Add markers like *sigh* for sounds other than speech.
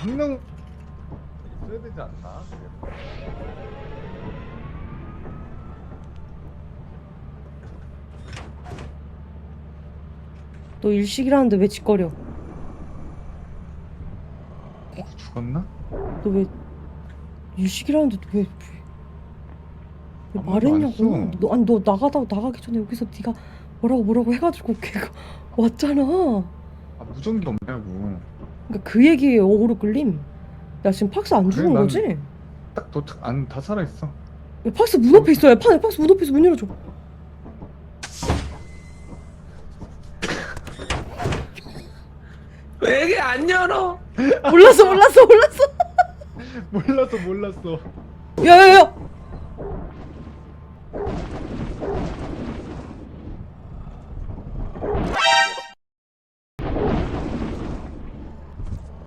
분명 써야 되지 않나? 너 일식이라는데 왜 짓거려? 어 죽었나? 너 왜 일식이라는데 왜, 왜, 왜 아무 말도 안 말했냐고? 했어. 너 아니 너 나가다 나가기 전에 여기서 네가 뭐라고 뭐라고 해가지고 걔가 *laughs* 왔잖아. 아 무전기 없냐고. 그러니까 그 얘기에 어그로 끌림. 야 지금 팍스 안 그래, 죽은 난- 거지? 딱 도착 안 다 살아 있어. 야 팍스 문 앞에 있어. 야 파, 팍스 문 앞에 있어. 문 열어줘. 왜 이게 안 열어? 몰랐어 몰랐어 몰랐어. *laughs* 몰랐어 몰랐어. 야야야.